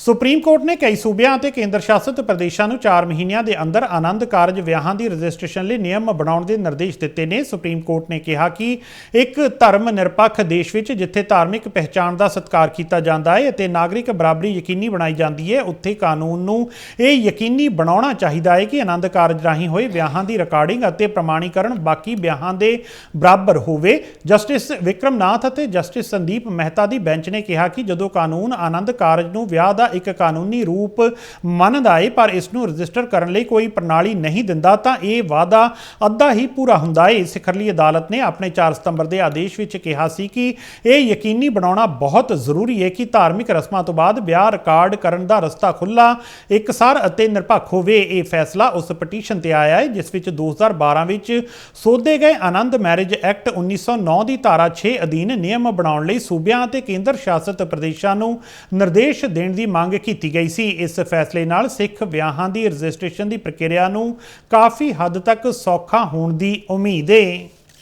Supreme court ਨੇ ਕਈ ਸੂਬਿਆਂ ਅਤੇ ਕੇਂਦਰ ਸ਼ਾਸਿਤ ਪ੍ਰਦੇਸ਼ਾਂ ਨੂੰ 4 ਮਹੀਨਿਆਂ ਦੇ ਅੰਦਰ ਆਨੰਦ ਕਾਰਜ ਵਿਆਹਾਂ ਦੀ ਰਜਿਸਟ੍ਰੇਸ਼ਨ ਲਈ ਨਿਯਮ ਬਣਾਉਣ ਦੇ ਨਿਰਦੇਸ਼ ਦਿੱਤੇ ਨੇ। ਸੁਪਰੀਮ ਕੋਰਟ ਨੇ ਕਿਹਾ ਕਿ ਇੱਕ ਧਰਮ ਨਿਰਪੱਖ ਦੇਸ਼ ਵਿੱਚ ਜਿੱਥੇ ਧਾਰਮਿਕ ਪਹਿਚਾਣ ਦਾ ਸਤਿਕਾਰ ਕੀਤਾ ਜਾਂਦਾ ਹੈ ਅਤੇ ਨਾਗਰਿਕ ਬਰਾਬਰੀ ਯਕੀਨੀ ਬਣਾਈ ਜਾਂਦੀ ਹੈ, ਉੱਥੇ ਕਾਨੂੰਨ ਨੂੰ ਇਹ ਯਕੀਨੀ ਬਣਾਉਣਾ ਚਾਹੀਦਾ ਹੈ ਕਿ ਆਨੰਦ ਕਾਰਜ ਰਾਹੀਂ ਹੋਏ ਵਿਆਹਾਂ ਦੀ ਰਿਕਾਰਡਿੰਗ ਅਤੇ ਪ੍ਰਮਾਣੀਕਰਨ ਬਾਕੀ ਵਿਆਹਾਂ ਦੇ ਬਰਾਬਰ ਹੋਵੇ। ਜਸਟਿਸ ਵਿਕਰਮਨਾਥ ਅਤੇ ਜਸਟਿਸ ਸੰਦੀਪ ਮਹਿਤਾ ਦੀ ਬੈਂਚ ਨੇ ਕਿਹਾ ਕਿ ਜਦੋਂ ਕਾਨੂੰਨ ਆਨੰਦ ਕਾਰਜ ਨੂੰ ਵਿਆਹ ਦਾ ਇੱਕ ਕਾਨੂੰਨੀ ਰੂਪ ਮੰਨਦਾ ਏ, ਪਰ ਇਸ ਨੂੰ ਰਜਿਸਟਰ ਕਰਨ ਲਈ ਕੋਈ ਪ੍ਰਣਾਲੀ ਨਹੀਂ ਦਿੰਦਾ, ਤਾਂ ਇਹ ਵਾਅਦਾ ਅੱਧਾ ਹੀ ਪੂਰਾ ਹੁੰਦਾ ਏ। ਸਿਖਰਲੀ ਅਦਾਲਤ ਨੇ ਆਪਣੇ 4 ਸਤੰਬਰ ਦੇ ਆਦੇਸ਼ ਵਿੱਚ ਕਿਹਾ ਸੀ ਕਿ ਇਹ ਯਕੀਨੀ ਬਣਾਉਣਾ ਬਹੁਤ ਜ਼ਰੂਰੀ ਹੈ ਕਿ ਧਾਰਮਿਕ ਰਸਮਾਂ ਤੋਂ ਬਾਅਦ ਵਿਆਹ ਰਿਕਾਰਡ ਕਰਨ ਦਾ ਰਸਤਾ ਖੁੱਲਾ ਇਕਸਾਰ ਅਤੇ ਨਿਰਪੱਖ ਹੋਵੇ। ਇਹ ਫੈਸਲਾ ਉਸ ਪਟੀਸ਼ਨ ਤੇ ਆਇਆ ਹੈ ਜਿਸ ਵਿੱਚ 2012 ਵਿੱਚ ਸੋਧੇ ਗਏ ਆਨੰਦ ਮੈਰਿਜ ਐਕਟ 1909 ਦੀ ਧਾਰਾ 6 ਅਧੀਨ ਨਿਯਮ ਬਣਾਉਣ ਲਈ ਸੂਬਿਆਂ ਅਤੇ ਕੇਂਦਰ ਸ਼ਾਸਤ ਪ੍ਰਦੇਸ਼ਾਂ ਨੂੰ ਨਿਰਦੇਸ਼ ਦੇਣ ਦੀ ਮੰਗ ਕੀਤੀ ਗਈ ਸੀ। ਇਸ ਫੈਸਲੇ ਨਾਲ ਸਿੱਖ ਵਿਆਹਾਂ ਦੀ ਰਜਿਸਟ੍ਰੇਸ਼ਨ ਦੀ ਪ੍ਰਕਿਰਿਆ ਨੂੰ ਕਾਫੀ ਹੱਦ ਤੱਕ ਸੌਖਾ ਹੋਣ ਦੀ ਉਮੀਦ ਹੈ